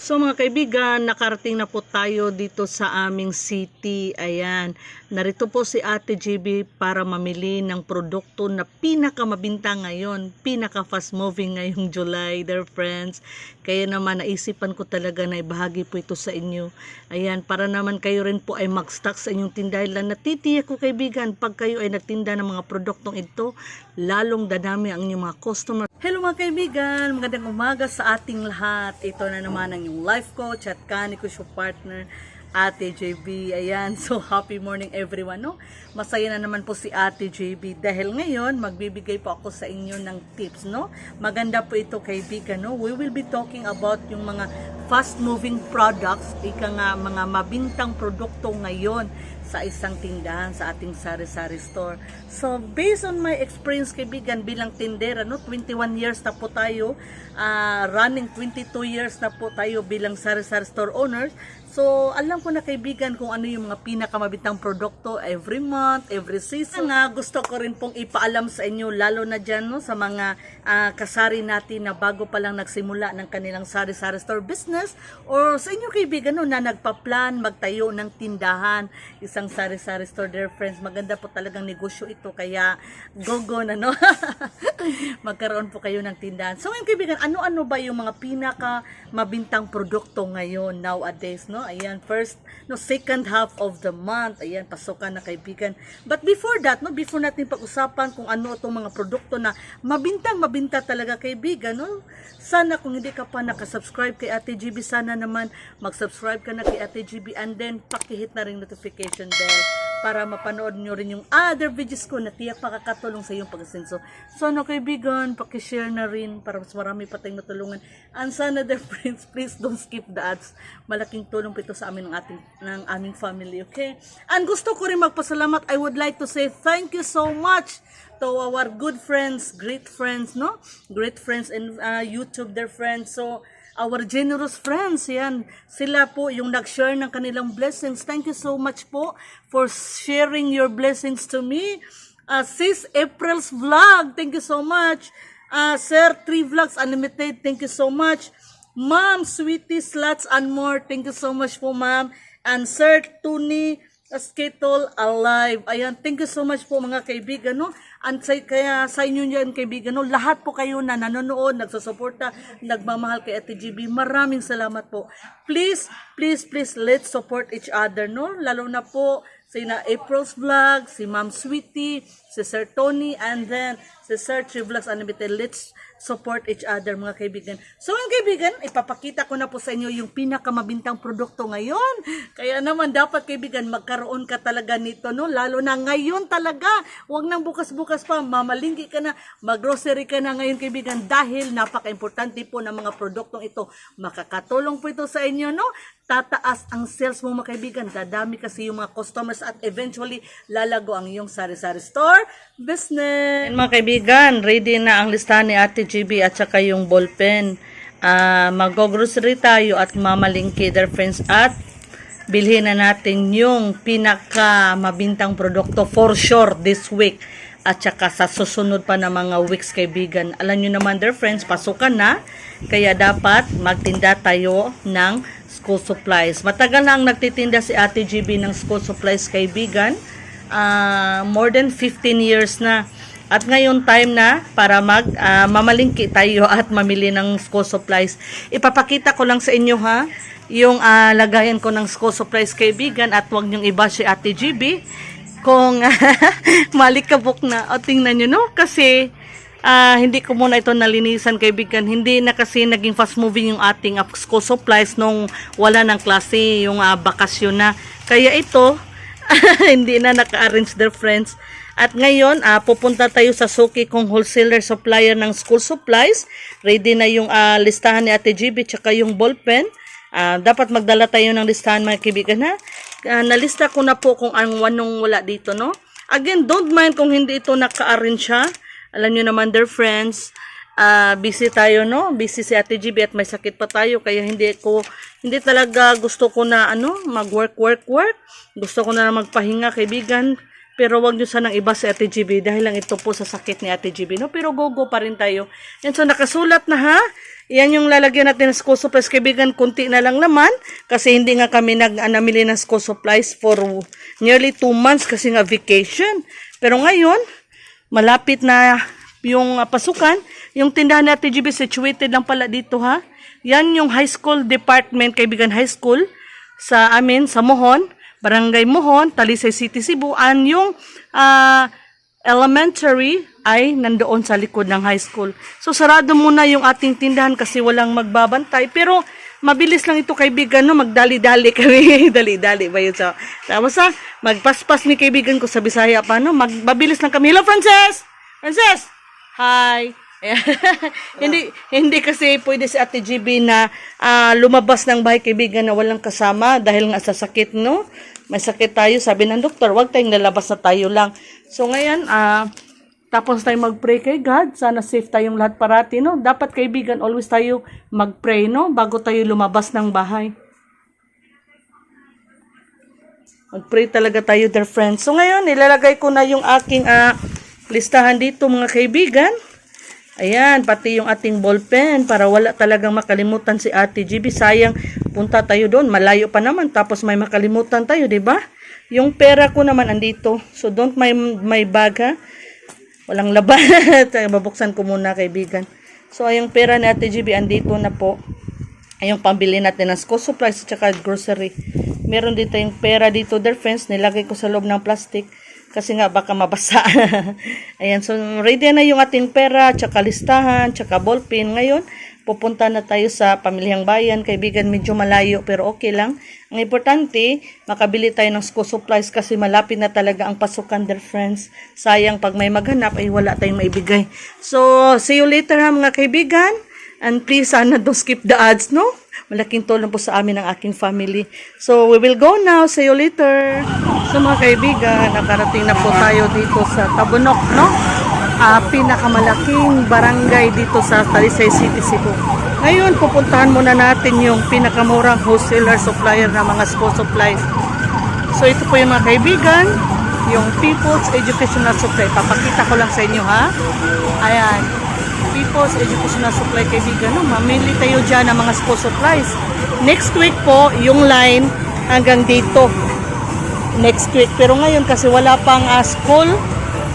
So mga kaibigan, nakarating na po tayo dito sa aming city. Ayan, narito po si Ate JB para mamili ng produkto na pinakamabinta ngayon, pinaka fast moving ngayong July, dear friends. Kaya naman naisipan ko talaga na ibahagi po ito sa inyo. Ayan, para naman kayo rin po ay mag-stock sa inyong tindahan. Natitiyak ko kaibigan, pag kayo ay nagtinda ng mga produktong ito, lalong dadami ang inyong mga customer. Hello mga kaibigan, magandang umaga sa ating lahat. Ito na naman ang life coach at kani ko siya partner, Ate JB. Ayan, so happy morning everyone. No? Masaya na naman po si Ate JB dahil ngayon magbibigay po ako sa inyo ng tips. No? Maganda po ito kaibigan. No? We will be talking about yung mga fast moving products, ika nga mga mabintang produkto ngayon sa isang tindahan sa ating sari-sari store. So, based on my experience kaibigan bilang tindera, no, 21 years na po tayo, ah, running 22 years na po tayo bilang sari-sari store owners. So, alam ko na kaibigan kung ano yung mga pinakamabitang produkto every month, every season. Nga, gusto ko rin pong ipaalam sa inyo, lalo na dyan no, sa mga ah, kasari natin na bago pa lang nagsimula ng kanilang sari-sari store business or sa inyo kaibigan no, na nagpa-plan magtayo ng tindahan, isang sari-sari store, dear friends. Maganda po talagang negosyo ito, kaya go-go na no. Magkaroon po kayo ng tindahan. So, ngayon kaibigan, ano-ano ba yung mga pinaka mabintang produkto ngayon nowadays, no? Ayan, first, no, second half of the month. Ayan, pasukan na kaibigan. But before that, no, before natin pag-usapan kung ano itong mga produkto na mabintang mabinta talaga kaibigan, no? Sana kung hindi ka pa nakasubscribe kay Ate GB, sana naman mag-subscribe ka na kay Ate GB and then pakihit na rin notification bell para mapanood nyo rin yung other videos ko na tiyak makakatulong sa iyong pag-asenso. So, ano kaibigan, pakishare na rin para mas marami pa tayong matulungan. And sana, dear friends, please don't skip the ads. Malaking tulong po ito sa amin ng, ating, ng aming family, okay? And gusto ko rin magpasalamat. I would like to say thank you so much to our good friends, great friends, no? Great friends in uh, YouTube, their friends. So, our generous friends, yan. Sila po yung nag-share ng kanilang blessings. Thank you so much po for sharing your blessings to me. Uh, Sis April's Vlog, thank you so much. Uh, Sir 3 Vlogs Unlimited, thank you so much. Ma'am Sweetie Slots and more, thank you so much po ma'am. And Sir Tony Skittle Alive. Ayan, thank you so much po mga kaibigan, no? And sa, kaya sa inyo yan kaibigan, no? Lahat po kayo na nanonood, nagsusuporta, nagmamahal kay Ate GB. Maraming salamat po. Please, please, please, let's support each other, no? Lalo na po si na April's Vlog, si Ma'am Sweetie, si Sir Tony, and then si Sir Tree Vlogs Unlimited. Let's support each other mga kaibigan. So mga kaibigan, ipapakita ko na po sa inyo yung pinakamabintang produkto ngayon. Kaya naman dapat kaibigan, magkaroon ka talaga nito, no? Lalo na ngayon talaga. Huwag nang bukas-bukas pa, mamalingki ka na, maggrocery ka na ngayon kaibigan dahil napaka-importante po ng mga produktong ito. Makakatulong po ito sa inyo, no? Tataas ang sales mo mga kaibigan. Dadami kasi yung mga customers at eventually lalago ang iyong sari-sari store business. mga kaibigan, ready na ang listahan ni Ate GB at saka yung ballpen. Ah, mag-grocery tayo at mamalingki their friends at bilhin na natin yung pinaka mabintang produkto for sure this week at saka sa susunod pa na mga weeks kaibigan. Alam nyo naman dear friends, pasukan na kaya dapat magtinda tayo ng school supplies. Matagal na ang nagtitinda si Ate GB ng school supplies kaibigan. Ah, more than 15 years na. At ngayon time na para mag ah, mamalingki tayo at mamili ng school supplies. Ipapakita ko lang sa inyo ha yung ah, lagayan ko ng school supplies kaibigan at wag niyong iba si Ate GB kung malikabok na. O tingnan niyo no kasi ah, hindi ko muna ito nalinisan kaibigan. Hindi na kasi naging fast moving yung ating school supplies nung wala ng klase yung ah, bakasyon na. Kaya ito hindi na naka-arrange their friends. At ngayon, ah, pupunta tayo sa Suki kung wholesaler supplier ng school supplies. Ready na yung ah, listahan ni Ate GB tsaka yung ballpen. Ah, dapat magdala tayo ng listahan mga kaibigan ha. Ah, nalista ko na po kung ang anong wala dito no. Again, don't mind kung hindi ito naka-arrange siya. Alam nyo naman dear friends, ah, busy tayo no. Busy si Ate GB at may sakit pa tayo kaya hindi ko hindi talaga gusto ko na ano, mag-work work work. Gusto ko na lang magpahinga kaibigan. Pero wag nyo sanang iba si Ate GB dahil lang ito po sa sakit ni Ate GB. No? Pero go-go pa rin tayo. Yan, so nakasulat na ha. Yan yung lalagyan natin ng school supplies. Kaibigan, kunti na lang naman. Kasi hindi nga kami nag ah, namili ng school supplies for nearly two months kasi nga vacation. Pero ngayon, malapit na yung ah, pasukan. Yung tindahan natin, GB, situated lang pala dito ha. Yan yung high school department, kaibigan high school sa amin, sa Mohon. Barangay Mohon, Talisay City, Cebu. And yung ah, elementary ay nandoon sa likod ng high school. So sarado muna yung ating tindahan kasi walang magbabantay. Pero mabilis lang ito kaibigan, no? magdali-dali kami. Dali-dali ba yun? So, tapos ha, magpaspas ni kaibigan ko sa Bisaya pa, no? Mag, mabilis lang kami. Hello, Frances! Frances! Hi! Hindi hindi kasi pwede si Ate GB na ah, lumabas ng bahay kaibigan na walang kasama dahil nga sa sakit, no? May sakit tayo, sabi ng doktor, wag tayong lalabas na tayo lang. So ngayon, ah, tapos tayo mag-pray kay God, sana safe tayong lahat parati, no? Dapat kaibigan, always tayo mag-pray, no? Bago tayo lumabas ng bahay. Mag-pray talaga tayo, dear friends. So ngayon, nilalagay ko na yung aking ah, listahan dito, mga kaibigan. Ayan, pati yung ating ballpen para wala talagang makalimutan si Ate GB. Sayang, punta tayo doon. Malayo pa naman. Tapos may makalimutan tayo, di ba? Yung pera ko naman andito. So don't my, my bag ha. Walang laban. Babuksan ko muna kaibigan. So yung pera ni Ate GB andito na po. Ay yung pambili natin ng school supplies at grocery. Meron dito yung pera dito, dear friends. Nilagay ko sa loob ng plastic. Kasi nga baka mabasa. Ayan, so ready na yung ating pera, tsaka listahan, tsaka ballpen. Ngayon, pupunta na tayo sa pamilyang bayan. Kaibigan, medyo malayo pero okay lang. Ang importante, makabili tayo ng school supplies kasi malapit na talaga ang pasukan, dear friends. Sayang pag may maghanap ay wala tayong maibigay. So, see you later ha mga kaibigan. And please, sana don't skip the ads, no? Malaking tulong po sa amin ang aking family. So, we will go now. See you later. So, mga kaibigan, nakarating na po tayo dito sa Tabunok, no? Ah, pinakamalaking barangay dito sa Talisay City, Cebu. Ngayon, pupuntahan muna natin yung pinakamurang wholesaler supplier ng mga school supplies. So, ito po yung mga kaibigan, yung People's Educational Supply. Papakita ko lang sa inyo, ha? Ayan. People's Educational Supply kaibigan. No? Mamili tayo dyan ng mga school supplies. Next week po, yung line hanggang dito. Next week. Pero ngayon kasi wala pang ah, school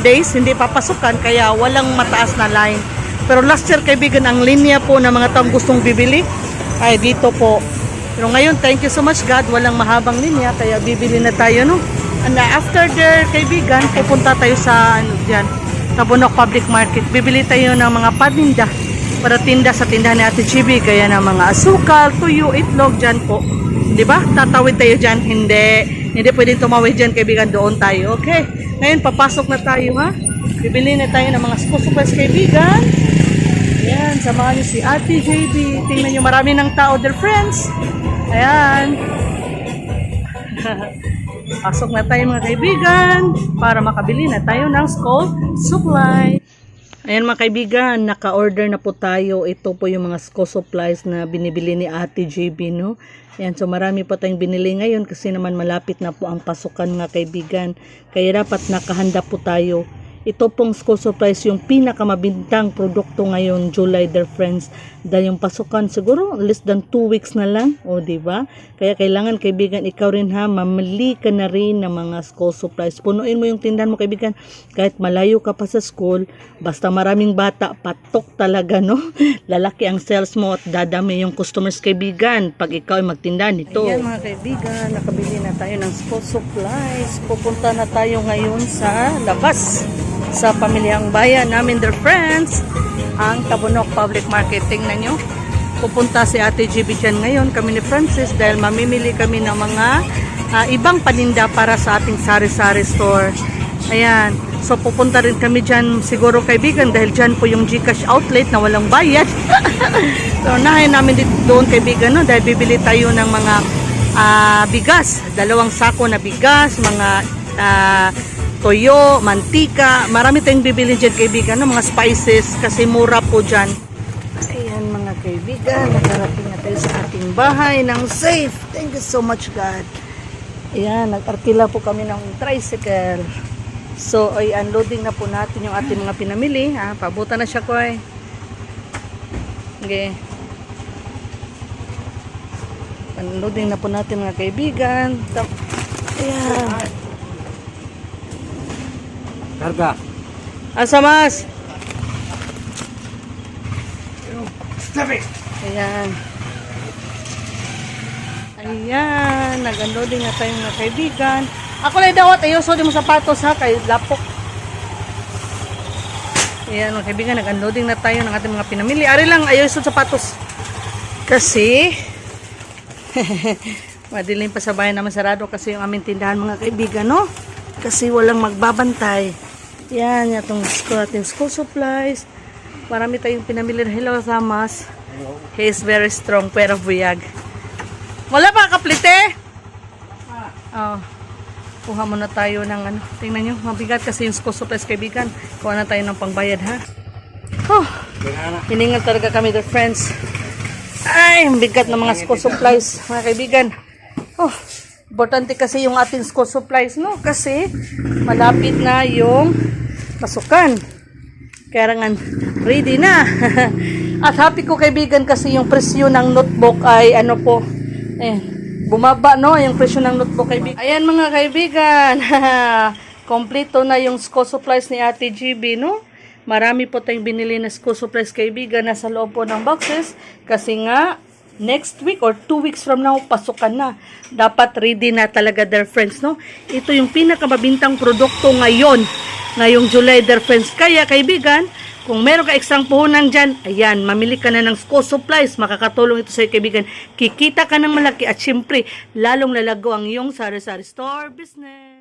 days, hindi papasukan, kaya walang mataas na line. Pero last year kaibigan, ang linya po ng mga taong gustong bibili ay dito po. Pero ngayon, thank you so much God, walang mahabang linya, kaya bibili na tayo, no? And uh, after there, kaibigan, pupunta tayo sa, ano, dyan, Tabunok Public Market. Bibili tayo ng mga paninda para tinda sa tindahan ni Ate Chibi, gaya ng mga asukal, tuyo, itlog, dyan po. Di ba? Tatawid tayo dyan. Hindi. Hindi pwedeng tumawid dyan, kaibigan. Doon tayo. Okay. Ngayon, papasok na tayo, ha? Bibili na tayo ng mga supplies, kaibigan. Ayan, samahan niyo si Ate JB. Tingnan niyo, marami ng tao, dear friends. Ayan. Pasok na tayo mga kaibigan para makabili na tayo ng school supply. Ayan mga kaibigan, naka-order na po tayo. Ito po yung mga school supplies na binibili ni Ate JB, no? Ayan, so marami pa tayong binili ngayon kasi naman malapit na po ang pasukan mga kaibigan. Kaya dapat nakahanda po tayo. Ito pong school supplies yung pinakamabintang produkto ngayon July dear friends. Dahil yung pasukan siguro less than 2 weeks na lang o ba? Kaya kailangan kaibigan ikaw rin ha? Mamili ka na rin ng mga school supplies. Punuin mo yung tindahan mo kaibigan. Kahit malayo ka pa sa school basta maraming bata patok talaga no? Lalaki ang sales mo at dadami yung customers kaibigan. Pag ikaw ay magtinda nito. Ayan mga kaibigan nakabili na tayo ng school supplies. Pupunta na tayo ngayon sa labas sa pamilyang bayan namin their friends ang Tabunok Public Market tingnan nyo pupunta si Ate GB dyan ngayon kami ni Francis dahil mamimili kami ng mga ah, ibang paninda para sa ating sari-sari store ayan so pupunta rin kami dyan siguro kaibigan dahil dyan po yung Gcash outlet na walang bayad so nahin namin dito doon kaibigan no? dahil bibili tayo ng mga ah, bigas dalawang sako na bigas mga ah, toyo, mantika, marami tayong bibili dyan kaibigan, no? mga spices kasi mura po dyan. Ayan mga kaibigan, nakarating na tayo sa ating bahay ng safe. Thank you so much God. Ayan, nag-arkila po kami ng tricycle. So, ay unloading na po natin yung ating mga pinamili. Ha? Pabuta na siya ko Okay. Unloading na po natin mga kaibigan. Ayan. Karga. Asa mas? Ayan. Ayan. Nag-unloading na tayo mga kaibigan. Ako lang dawat. Ayuso di mo sapatos ha. Kay lapok. Ayan mga kaibigan. Nag-unloading na tayo ng ating mga pinamili. Ari lang. Ayuso sapatos. Kasi madilim pa sa bayan naman sarado kasi yung aming tindahan mga kaibigan no kasi walang magbabantay yan itong school, ating school supplies. Marami tayong pinamili hello Thomas he is very strong pero buyag. Wala pa kaplite? Oh kuha muna tayo ng ano. Tingnan nyo mabigat kasi yung school supplies kaibigan. Kuha na tayo ng pangbayad ha? Oh hiningal talaga kami the friends. Ay, ang bigat ng mga school supplies, mga kaibigan. Oh, importante kasi yung ating school supplies, no? Kasi malapit na yung pasukan. Kailangan ready na. At happy ko kaibigan kasi yung presyo ng notebook ay ano po, eh, bumaba no, yung presyo ng notebook kaibigan. Ayan mga kaibigan, kompleto na yung school supplies ni Ate GB, no? Marami po tayong binili na school supplies kaibigan na sa loob po ng boxes kasi nga next week or two weeks from now pasukan na. Dapat ready na talaga their friends, no? Ito yung pinakamabintang produkto ngayon, ngayong July their friends. Kaya kaibigan, kung meron ka eksang puhunan dyan, ayan, mamili ka na ng school supplies, makakatulong ito sa iyo kaibigan. Kikita ka ng malaki at syempre, lalong lalago ang iyong sari-sari store business.